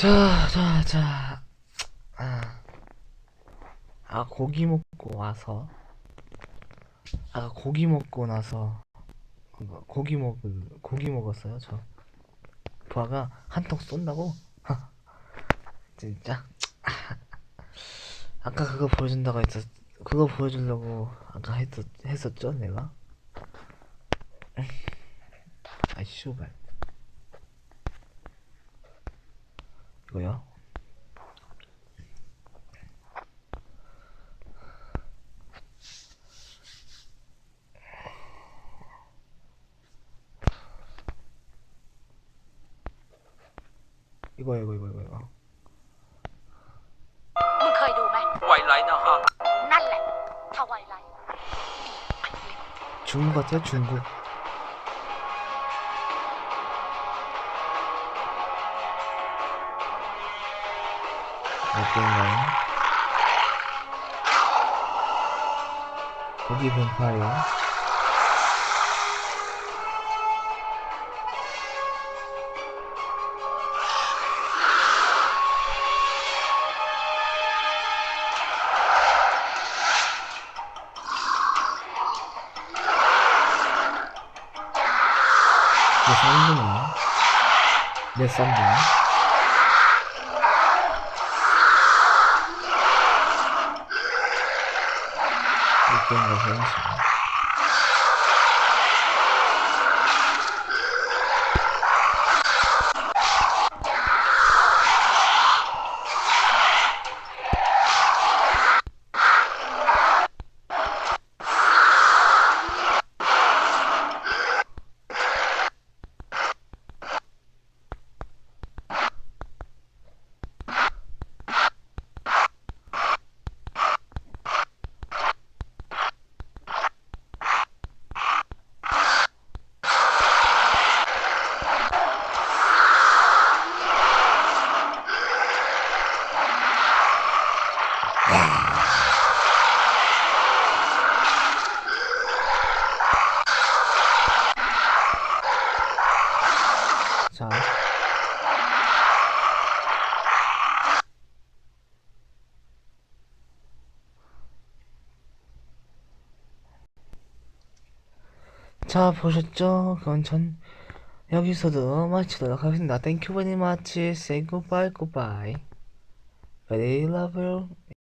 자, 자, 자. 아, 아 고기 먹고 와서. 아, 고기 먹고 나서. 그거, 고기 먹을, 고기 먹었어요, 저. 부하가 한통 쏜다고? 진짜. 아까 그거 보여준다고 했었, 그거 보여주려고 아까 했었, 했었죠, 내가? 아이, 씨발. 이거요? 이거 이거 이거 이거 이거 มึงเคยดูไหม ไวไลท์นะฮะ นั่นแหละทวายไลท์ 중국 같아요 중국 어떤가요? 고기 뱀파이어 내 쌍둥이야 내 쌍둥이 어 자 자, 보셨죠? 그럼 전 여기서도 마치도록 하겠습니다. Thank you very much. Say goodbye, goodbye. Very love you.